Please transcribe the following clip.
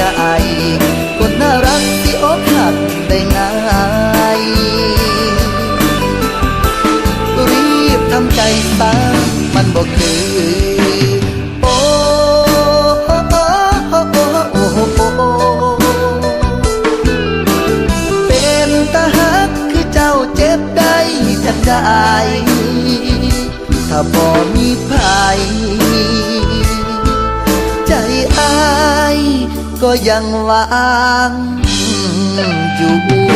จคนน่ารักที่อกหักได้ง่ายรีบทำใจบ้างมันบอกคือเจ้าเจ็บได้จังได้ถ้าบ่มีภัย ก็ยังวางอยู่